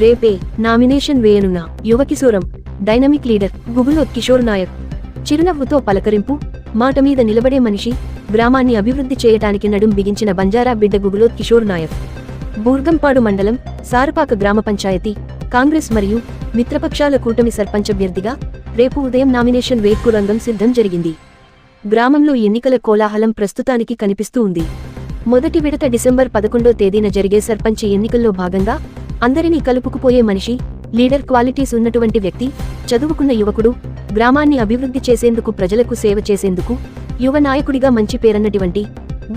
రేపే నామినేషన్ వేయనున్న యువ కిశోరం డైనమిక్ లీడర్ గుగులోత్ కిషోర్ నాయక్. చిరునవ్వుతో పలకరింపు మాట మీద నిలబడే మనిషి గ్రామాన్ని అభివృద్ధి చేయటానికి నడుం బిగించిన బంజారా బిడ్డ గుగులోత్ కిషోర్ నాయక్. బూర్గంపాడు మండలం సారపాక గ్రామ పంచాయతీ కాంగ్రెస్ మరియు మిత్రపక్షాల కూటమి సర్పంచ్ అభ్యర్థిగా రేపు ఉదయం నామినేషన్ వేట్కు రంగం సిద్ధం జరిగింది. గ్రామంలో ఎన్నికల కోలాహలం ప్రస్తుతానికి కనిపిస్తూ ఉంది. మొదటి విడత డిసెంబర్ పదకొండో తేదీన జరిగే సర్పంచ్ ఎన్నికల్లో భాగంగా అందరినీ కలుపుకుపోయే మనిషి లీడర్ క్వాలిటీస్ ఉన్నటువంటి వ్యక్తి చదువుకున్న యువకుడు గ్రామాన్ని అభివృద్ధి చేసేందుకు ప్రజలకు సేవ చేసేందుకు యువ నాయకుడిగా మంచి పేరన్నటువంటి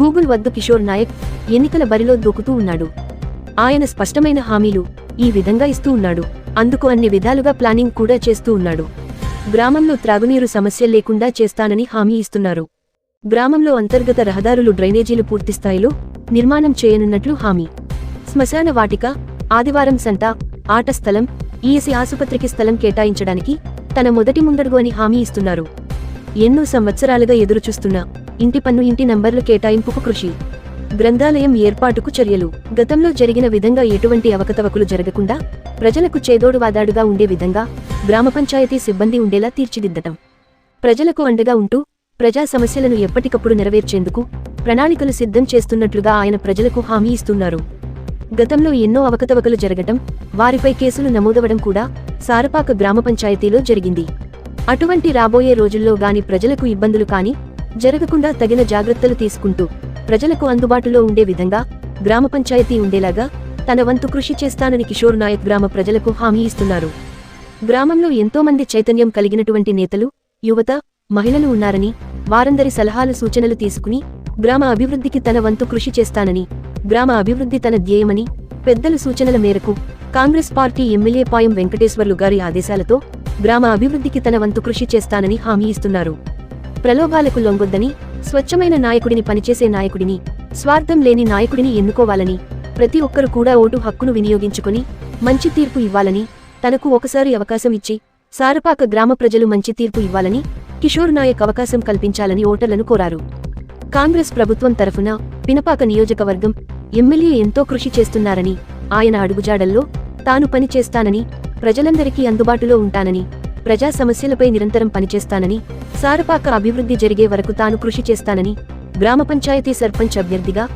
గూగుల్ వద్దు కిషోర్ నాయక్ ఎన్నికల బరిలో దూకుతూ ఉన్నాడు. ఆయన స్పష్టమైన హామీలు ఈ విధంగా ఇస్తూ ఉన్నాడు. అందుకు అన్ని విధాలుగా ప్లానింగ్ కూడా చేస్తూ ఉన్నాడు. గ్రామంలో త్రాగునీరు సమస్య లేకుండా చేస్తానని హామీ ఇస్తున్నారు. గ్రామంలో అంతర్గత రహదారులు డ్రైనేజీలు పూర్తిస్థాయిలో నిర్మాణం చేయనున్నట్లు హామీ. శ్మశాన వాటిక ఆదివారం సంత ఆట స్థలం ఈఎస్సీ ఆసుపత్రికి స్థలం కేటాయించడానికి తన మొదటి ముందడుగు అని హామీ ఇస్తున్నారు. ఎన్నో సంవత్సరాలుగా ఎదురుచూస్తున్న ఇంటి పన్ను ఇంటి నంబర్లు కేటాయింపుకు కృషి గ్రంథాలయం ఏర్పాటుకు చర్యలు. గతంలో జరిగిన విధంగా ఎటువంటి అవకతవకలు జరగకుండా ప్రజలకు చేదోడు వాదాడుగా ఉండే విధంగా గ్రామ పంచాయతీ సిబ్బంది ఉండేలా తీర్చిదిద్దటం. ప్రజలకు అండగా ఉంటూ ప్రజా సమస్యలను ఎప్పటికప్పుడు నెరవేర్చేందుకు ప్రణాళికలు సిద్ధం చేస్తున్నట్లుగా ఆయన ప్రజలకు హామీ ఇస్తున్నారు. గతంలో ఎన్నో అవకతవకలు జరగటం వారిపై కేసులు నమోదవడం కూడా సారపాక గ్రామ పంచాయతీలో జరిగింది. అటువంటి రాబోయే రోజుల్లో గాని ప్రజలకు ఇబ్బందులు కాని జరగకుండా తగిన జాగ్రత్తలు తీసుకుంటూ ప్రజలకు అందుబాటులో ఉండే విధంగా గ్రామ పంచాయతీ ఉండేలాగా తన వంతు కృషి చేస్తానని కిషోర్ నాయక్ గ్రామ ప్రజలకు హామీ ఇస్తున్నారు. గ్రామంలో ఎంతో మంది చైతన్యం కలిగినటువంటి నేతలు యువత మహిళలు ఉన్నారని వారందరి సలహాలు సూచనలు తీసుకుని గ్రామ అభివృద్ధికి తన వంతు కృషి చేస్తానని గ్రామ అభివృద్ధి తన ధ్యేయమని పెద్దల సూచనల మేరకు కాంగ్రెస్ పార్టీ ఎమ్మెల్యే పాయం వెంకటేశ్వర్లు గారి ఆదేశాలతో గ్రామ అభివృద్ధికి తన వంతు కృషి చేస్తానని హామీ ఇస్తున్నారు. ప్రలోభాలకు లొంగొద్దని స్వచ్ఛమైన నాయకుడిని పనిచేసే నాయకుడిని స్వార్థం లేని నాయకుడిని ఎన్నుకోవాలని ప్రతి ఒక్కరు కూడా ఓటు హక్కును వినియోగించుకుని మంచి తీర్పు ఇవ్వాలని తనకు ఒకసారి అవకాశం ఇచ్చి సారపాక గ్రామ ప్రజలు మంచి తీర్పు ఇవ్వాలని కిషోర్ నాయక్ అవకాశం కల్పించాలని ఓటర్లను కోరారు. కాంగ్రెస్ ప్రభుత్వం తరఫున పినపాక నియోజకవర్గం ఎమ్మెల్యే ఎంతో కృషి చేస్తున్నారని ఆయన అడుగుజాడల్లో తాను పని చేస్తానని ప్రజలందరికీ అందుబాటులో ఉంటానని ప్రజా సమస్యలపై నిరంతరం పనిచేస్తానని సారపాక అభివృద్ధి జరిగే వరకు తాను కృషి చేస్తానని గ్రామ పంచాయతీ సర్పంచ్ అభ్యర్థిగా